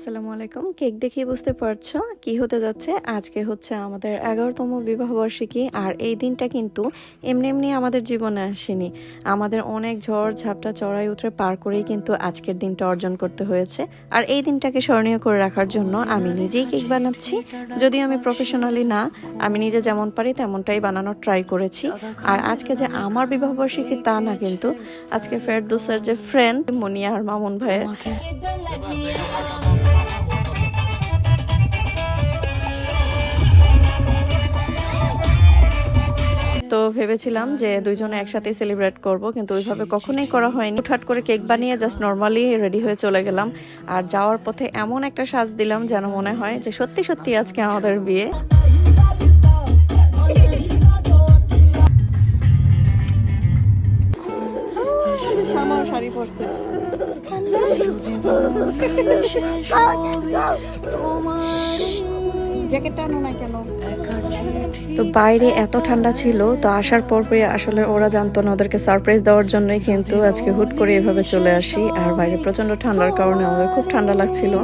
আসসালামু আলাইকুম। কেক দেখেই বুঝতে পারছ কি হতে যাচ্ছে? আজকে হচ্ছে আমাদের এগারোতম বিবাহবার্ষিকী আর এই দিনটা কিন্তু এমনি এমনি আমাদের জীবনে আসেনি। আমাদের অনেক ঝড় ঝাপটা চড়াই উতরে পার করেই কিন্তু আজকের দিনটা অর্জন করতে হয়েছে। আর এই দিনটাকে স্মরণীয় করে রাখার জন্য আমি নিজেই কেক বানাচ্ছি। যদিও আমি প্রফেশনালি না, আমি নিজে যেমন পারি তেমনটাই বানানোর ট্রাই করেছি। আর আজকে যে আমার বিবাহবার্ষিকী তা না কিন্তু, আজকে ফেরদৌসের যে ফ্রেন্ড মনিয়া আর মামুন ভাইয়ের। তো ভেবেছিলাম যে দুইজনে একসাথে সেলিব্রেট করব কিন্তু ওইভাবে কখনোই করা হয়নি। হুটহাট করে কেক বানিয়ে জাস্ট নর্মালি রেডি হয়ে চলে গেলাম। আর যাওয়ার পথে এমন একটা সাজ দিলাম যেন মনে হয় যে সত্যি সত্যি আজকে আমাদের বিয়ে। শ্যামাও শাড়ি পরছে। জ্যাকেটটা আনো না কেন? তো বাইরে এত ঠান্ডা ছিল, তো আসার পরে আসলে ওরা জানতো না ওদেরকে সারপ্রাইজ দেওয়ার জন্যই কিন্তু আজকে হুট করে এভাবে চলে আসি। আর বাইরে প্রচণ্ড ঠান্ডার কারণে আমাদের খুব ঠান্ডা লাগছিল।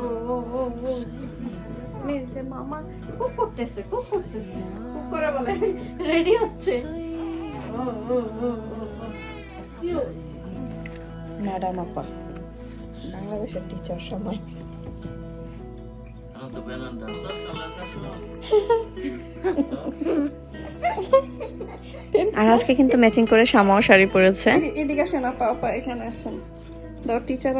ও ও ও মেয়েছে মামা খুব করতেছে খুব করতেছে। খুব করে বলে রেডি হচ্ছে। ও ও ও ও ম্যাডাম আপা বাংলাদেশের টিচার সময় আর আজকে কিন্তু ম্যাচিং করে শামাও শাড়ি পরেছে। এদিকে আসেন আপা আপা এখানে আসেন। দাও টিচার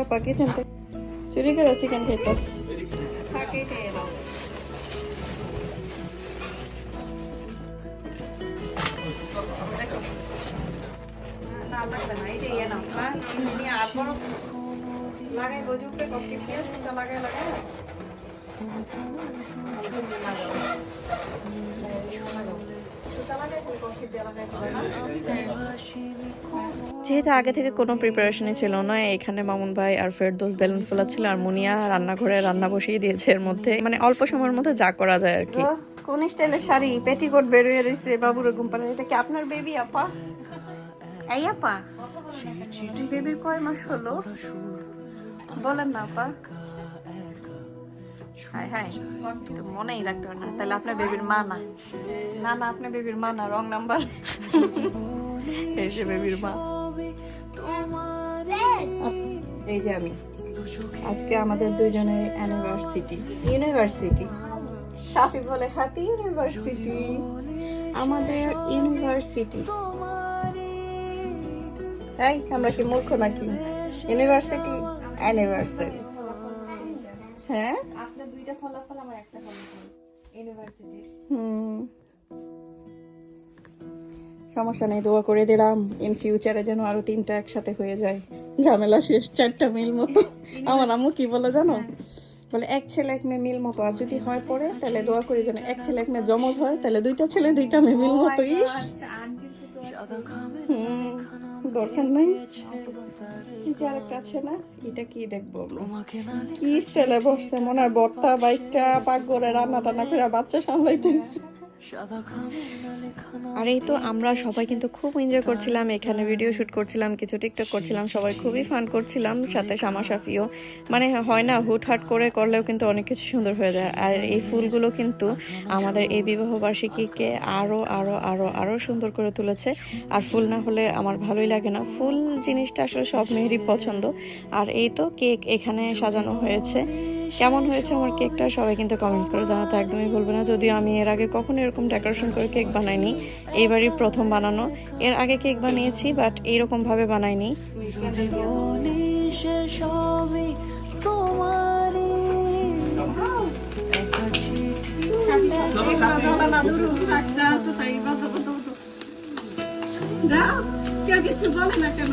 যেহেতু আগে থেকে কোনো প্রিপারেশনই ছিল না, এখানে মামুন ভাই আর ফেরদোস বেলুন ফোলা ছিল আর মুনিয়া রান্নাঘরে রান্না বসিয়ে দিয়েছে এর মধ্যে। মানে অল্প সময়ের মধ্যে যা করা যায় আর কি। কোন স্টাইলের শাড়ি? পেটিকোট বেরিয়ে রয়েছে বাবুর ঘুম এটা কি আপনার বেবি আপা? এই আপা বেবির কয় মাস হলো? বলেন না আপা। হাই হাই মনেই রাখতে পারে না, তাহলে আপনার বেবির মা না। না না, আপনার বেবির মা না রং নাম্বার এই যে বেবির মা। এই যে আমি। আজকে আমাদের দুইজনের অ্যানিভার্সিটি ইউনিভার্সিটি সাফি বলে হ্যাপি ইউনিভার্সিটি আমাদের ইউনিভার্সিটি এই আমরা কি মূর্খ নাকি? ইউনিভার্সিটি অ্যানিভার্সারি হ্যাঁ? আপনার দুইটা ফলাফল আমার একটা ফলাফল। ইউনিভার্সিটির হুম। সমস্যা নেই দোয়া করে দিলাম। ইন ফিউচারে যেন আরও তিনটা একসাথে হয়ে যায়। ঝামেলা শেষ চারটা মিল মতো। আমার আম্মু কি বলে জানো? বলে এক ছেলে এক মেয়ে মিল মতো। আর যদি হয় পরে তাহলে দোয়া করি যেন এক ছেলে এক মেয়ে জমজ হয় তাহলে দুইটা ছেলে দুইটা মেয়ে মিল মতো। ইস। হুম। দরকার নেই। না, এটা কি দেখব? কি স্টাইলে বসছে? মনে হয় বর্তা বাইকটা পাক করে রান্না টান্না করে বাচ্চা সামলাইতেছে। আর এই তো আমরা সবাই কিন্তু খুব এনজয় করছিলাম, এখানে ভিডিও শুট করছিলাম, কিছু টিকটক করছিলাম, সবাই খুবই ফান করছিলাম, সাথে শামা সাফিও মানে হয় না, হুটহাট করে করলেও কিন্তু অনেক কিছু সুন্দর হয়ে যায়। আর এই ফুলগুলো কিন্তু আমাদের এই বিবাহ বার্ষিকীকে আরও আরও আরও আরও সুন্দর করে তুলেছে। আর ফুল না হলে আমার ভালোই লাগে না। ফুল জিনিসটা আসলে সব মেয়েরই পছন্দ। আর এই তো কেক এখানে সাজানো হয়েছে। কেমন হয়েছে আমার কেকটা সবাই কিন্তু কমেন্টস করে জানাতে একদমই ভুলবে না। যদিও আমি এর আগে কখনো এরকম ডেকোরেশন করে কেক বানাইনি এইবারই প্রথম বানানো। এর আগে কেক বানিয়েছি বাট এইরকম ভাবে বানাইনি। কিছু বলে না কেন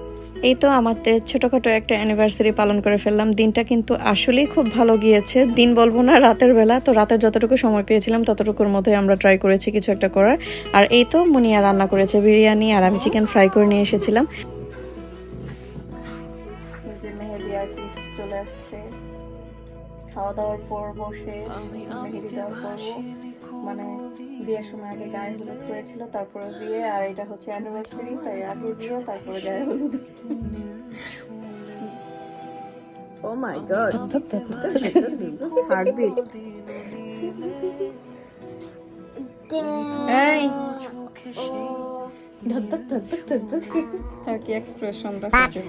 এই তো আমাদের ছোটখাটো একটা অ্যানিভার্সারি পালন করে ফেললাম। দিনটা কিন্তু আসলেই খুব ভালো গিয়েছে। দিন বলব না, রাতের বেলা। তো রাতের যতটুকু সময় পেয়েছিলাম, ততটুকুর মধ্যে আমরা ট্রাই করেছি কিছু একটা করার। আর এই তো মুনিয়া রান্না করেছে বিরিয়ানি আর আমি চিকেন ফ্রাই করে নিয়ে এসেছিলাম। মেহেদি আর্টিস্ট চলে আসছে। খাওয়া দাওয়ার পর বসে মেহেদি দেওয়ার পর্ব। মানে বিয়ের সময় আগে গায়ে হলুদ হয়েছিল তারপরে বিয়ে আর এটা হচ্ছে অ্যানিভার্সারি তাই আগে বিয়ে তারপরে গায়ে হলুদ। ও মাই গড হার্টবিট এই। তার কি এক্সপ্রেশন দেখাচ্ছিস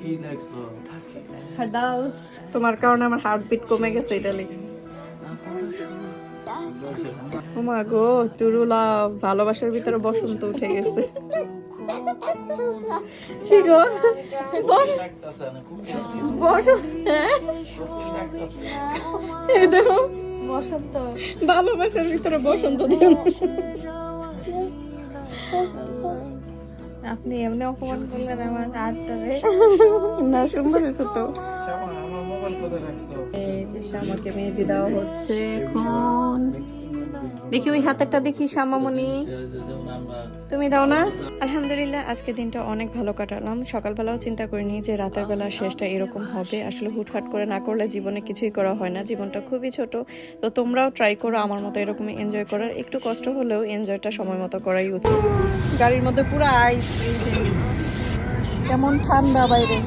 কি তোমার কারণে আমার হার্টবিট কমে গেছে এটা লিখছি। ও মা গো টুরুলা ভালোবাসার ভিতরে বসন্ত উঠে গেছে। কি গো? হ্যাঁ? বসন্ত ভালোবাসার ভিতরে বসন্ত আপনি এমনি অপমান করলেন আমার আটটারে না সুন্দর হয়েছে তো। এই যে শ্যামাকে হচ্ছে দেখি ওই হাতেরটা দেখি, শ্যামামণি। তুমি দাও না? আলহামদুলিল্লাহ, আজকে দিনটা অনেক ভালো কাটালাম। সকালবেলাও চিন্তা করিনি যে রাতের বেলা শেষটা এরকম হবে। আসলে হুটহাট করে না করলে জীবনে কিছুই করা হয় না। জীবনটা খুবই ছোট। তো তোমরাও ট্রাই করো আমার মতো এরকমই এনজয় করার। একটু কষ্ট হলেও এনজয়টা সময় মতো করাই উচিত। গাড়ির মধ্যে পুরো আইস কেমন ঠান্ডা বাইরে।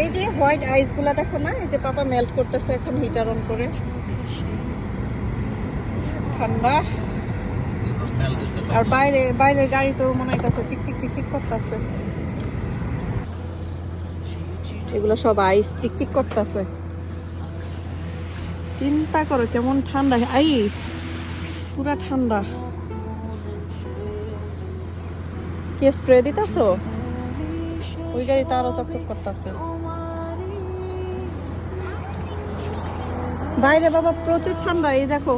এই যে হোয়াইট আইসগুলা দেখো না, এই যে পাপা মেল্ট করতেছে এখন হিটার অন করে। ঠান্ডা। আর বাইরে, বাইরের গাড়ি তো মনে হইতাছে, চিক চিক চিক চিক করতেছে। এগুলো সব আইস চিক চিক করতেছে। চিন্তা করো কেমন ঠান্ডা আইস পুরা ঠান্ডা। কে স্প্রে দিতেছো? ওই গাড়িটা আরও চকচক করতেছে। বাইরে বাবা প্রচুর ঠান্ডা এই দেখো।